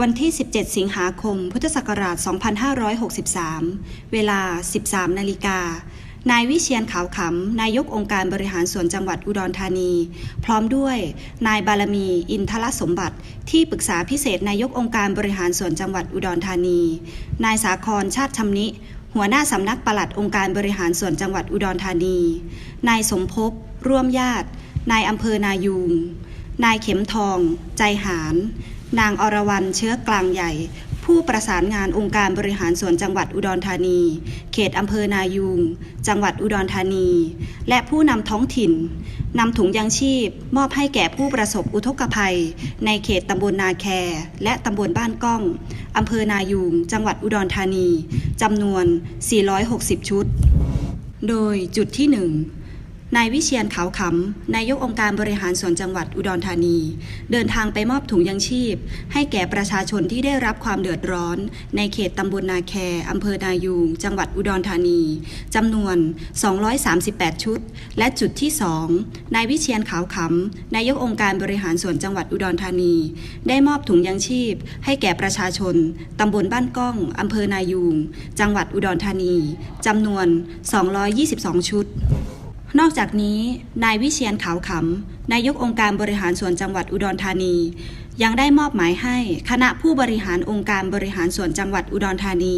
วันที่ 17 สิงหาคม พุทธศักราช 2563 เวลา 13 นาฬิกา นายวิเชียนขาวขำ นายกองค์การบริหารส่วนจังหวัดอุดรธานี พร้อมด้วย นายบารมี อินทรสมบัติ ที่ปรึกษาพิเศษนายกองค์การบริหารส่วนจังหวัดอุดรธานี นายสาครชาติชำนิ หัวหน้าสำนักปลัดองค์การบริหารส่วนจังหวัดอุดรธานี นายสมภพ ร่วมญาติ นายอำเภอนายูงนายเข็มทอง ใจหาร นางอรวรรณเชื้อกลางใหญ่ ผู้ประสานงานองค์การบริหารส่วนจังหวัดอุดรธานี เขตอำเภอนายูง จังหวัดอุดรธานี และผู้นำท้องถิ่นนำถุงยางชีพ มอบให้แก่ผู้ประสบอุทกภัย ในเขตตำบลนาแค และตำบลบ้านก้องอำเภอนายูง จังหวัดอุดรธานีจำนวน 460 ชุด โดยจุดที่ 1 นายวิเชียนขาวขำนายกองค์การบริหารส่วนจังหวัดอุดรธานี เดินทางไปมอบถุงยังชีพ ให้แก่ประชาชนที่ได้รับความเดือดร้อน ในเขตตำบลนาแคอำเภอนายูง จังหวัดอุดรธานีจำนวน 238 ชุด และจุดที่ 2 นายวิเชียนขาวขำนายกองค์การบริหารส่วนจังหวัดอุดรธานี ได้มอบถุงยังชีพ ให้แก่ประชาชนตำบลบ้านก้องอำเภอนายูง จังหวัดอุดรธานีจำนวน 222 ชุด นอกจากนี้ นายวิเชียนขาวขำนายกองค์การบริหารส่วนจังหวัดอุดรธานี ยังได้มอบหมายให้คณะผู้บริหารองค์การบริหารส่วนจังหวัดอุดรธานี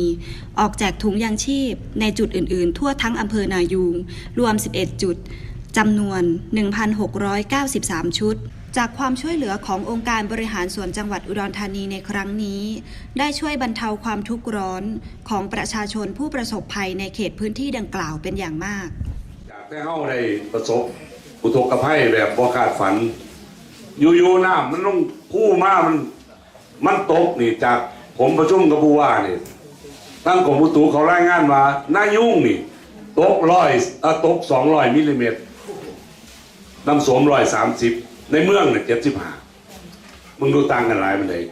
ออกแจกถุงยางชีพ ในจุดอื่นๆ ทั่วทั้งอำเภอนายูงรวม 11 จุดจำนวน 1,693 ชุด จากความช่วยเหลือขององค์การบริหารส่วนจังหวัดอุดรธานีในครั้งนี้ ได้ช่วยบรรเทาความทุกข์ร้อนของประชาชนผู้ประสบภัยในเขตพื้นที่ดังกล่าวเป็นอย่างมาก อยากให้เฮาได้ประสบอุทกภัยแบบบ่คาดฝัน อยู่ๆน้ำมันต้องพู่มามัน มันตกนี่จากผมประชุมกับผู้ว่านี่ตั้งกรมอุตุเขารายงานมาหน้ายุ่งนี่ตกร้อยอ่อตกสองร้อยมิลลิเมตรน้ำสมร้อยสามสิบในเมืองเนี่ยเจ็ดสิบห้ามึงดูต่างกันหลายมันเลย